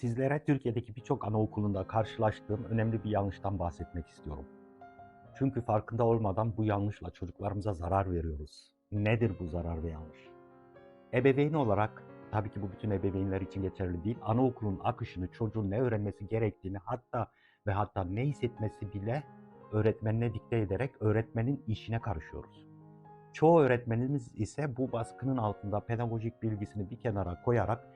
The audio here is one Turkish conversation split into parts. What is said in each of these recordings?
Sizlere Türkiye'deki birçok anaokulunda karşılaştığım önemli bir yanlıştan bahsetmek istiyorum. Çünkü farkında olmadan bu yanlışla çocuklarımıza zarar veriyoruz. Nedir bu zarar ve yanlış? Ebeveyn olarak, tabii ki bu bütün ebeveynler için geçerli değil, anaokulun akışını, çocuğun ne öğrenmesi gerektiğini hatta ve hatta ne hissetmesi bile öğretmenine dikte ederek öğretmenin işine karışıyoruz. Çoğu öğretmenimiz ise bu baskının altında pedagojik bilgisini bir kenara koyarak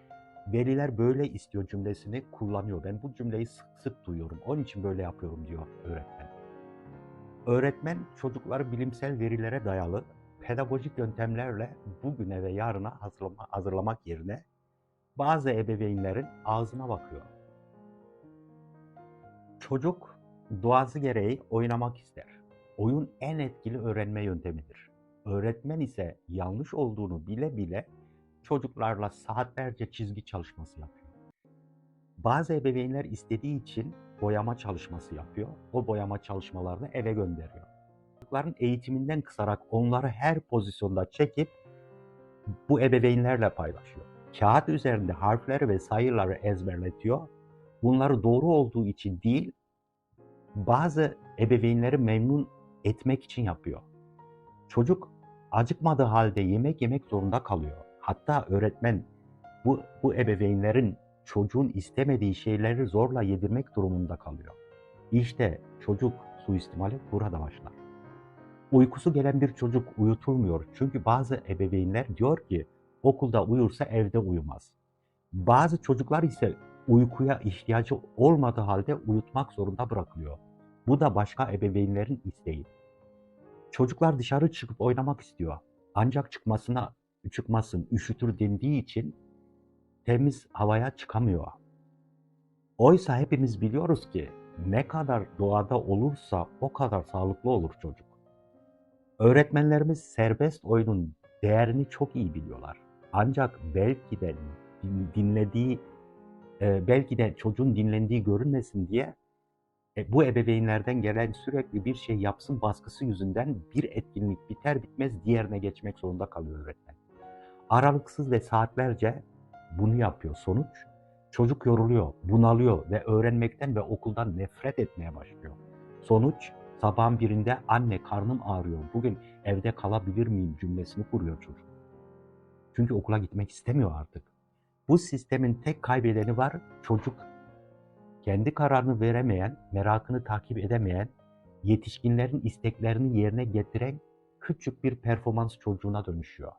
veliler böyle istiyor cümlesini kullanıyor. Ben bu cümleyi sık sık duyuyorum. Onun için böyle yapıyorum diyor öğretmen. Öğretmen çocukları bilimsel verilere dayalı pedagojik yöntemlerle bugüne ve yarına hazırlama, hazırlamak yerine bazı ebeveynlerin ağzına bakıyor. Çocuk doğası gereği oynamak ister. Oyun en etkili öğrenme yöntemidir. Öğretmen ise yanlış olduğunu bile bile çocuklarla saatlerce çizgi çalışması yapıyor. Bazı ebeveynler istediği için boyama çalışması yapıyor. O boyama çalışmalarını eve gönderiyor. Çocukların eğitiminden kısarak onları her pozisyonda çekip bu ebeveynlerle paylaşıyor. Kağıt üzerinde harfleri ve sayıları ezberletiyor. Bunları doğru olduğu için değil, bazı ebeveynleri memnun etmek için yapıyor. Çocuk acıkmadığı halde yemek yemek zorunda kalıyor. Hatta öğretmen bu, bu ebeveynlerin çocuğun istemediği şeyleri zorla yedirmek durumunda kalıyor. İşte çocuk suistimali burada başlar. Uykusu gelen bir çocuk uyutulmuyor çünkü bazı ebeveynler diyor ki okulda uyursa evde uyumaz. Bazı çocuklar ise uykuya ihtiyacı olmadığı halde uyutmak zorunda bırakılıyor. Bu da başka ebeveynlerin isteği. Çocuklar dışarı çıkıp oynamak istiyor. Ancak çıkmasına çıkmasın, üşütür dendiği için temiz havaya çıkamıyor. Oysa hepimiz biliyoruz ki ne kadar doğada olursa o kadar sağlıklı olur çocuk. Öğretmenlerimiz serbest oyunun değerini çok iyi biliyorlar. Ancak belki de dinlediği, e, belki de çocuğun dinlendiği görünmesin diye e, bu ebeveynlerden gelen sürekli bir şey yapsın baskısı yüzünden bir etkinlik biter bitmez diğerine geçmek zorunda kalıyor öğretmen. Aralıksız ve saatlerce bunu yapıyor. Sonuç çocuk yoruluyor, bunalıyor ve öğrenmekten ve okuldan nefret etmeye başlıyor. Sonuç sabahın birinde anne karnım ağrıyor, bugün evde kalabilir miyim cümlesini kuruyor çocuk. Çünkü okula gitmek istemiyor artık. Bu sistemin tek kaybedeni var çocuk. Kendi kararını veremeyen, merakını takip edemeyen, yetişkinlerin isteklerini yerine getiren küçük bir performans çocuğuna dönüşüyor.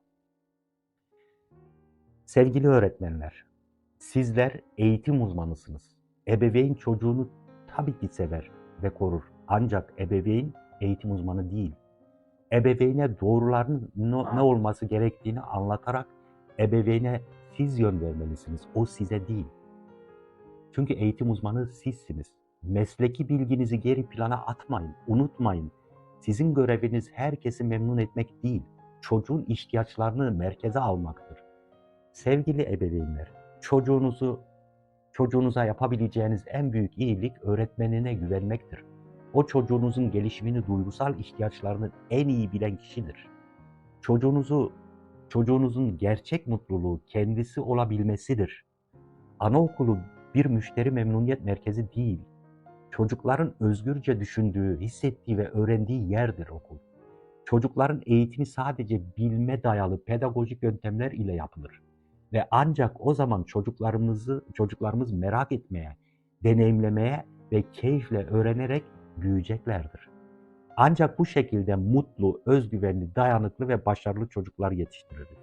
Sevgili öğretmenler, sizler eğitim uzmanısınız. Ebeveyn çocuğunu tabii ki sever ve korur. Ancak ebeveyn eğitim uzmanı değil. Ebeveyne doğruların ne olması gerektiğini anlatarak ebeveyne siz yön vermelisiniz. O size değil. Çünkü eğitim uzmanı sizsiniz. Mesleki bilginizi geri plana atmayın, unutmayın. Sizin göreviniz herkesi memnun etmek değil, çocuğun ihtiyaçlarını merkeze almaktır. Sevgili ebeveynler, çocuğunuzu çocuğunuza yapabileceğiniz en büyük iyilik öğretmenine güvenmektir. O çocuğunuzun gelişimini, duygusal ihtiyaçlarını en iyi bilen kişidir. Çocuğunuzu çocuğunuzun gerçek mutluluğu kendisi olabilmesidir. Anaokulu bir müşteri memnuniyet merkezi değil. Çocukların özgürce düşündüğü, hissettiği ve öğrendiği yerdir okul. Çocukların eğitimi sadece bilme dayalı pedagojik yöntemler ile yapılır. Ve ancak o zaman çocuklarımızı çocuklarımız merak etmeye, deneyimlemeye ve keyifle öğrenerek büyüyeceklerdir. Ancak bu şekilde mutlu, özgüvenli, dayanıklı ve başarılı çocuklar yetiştiririz.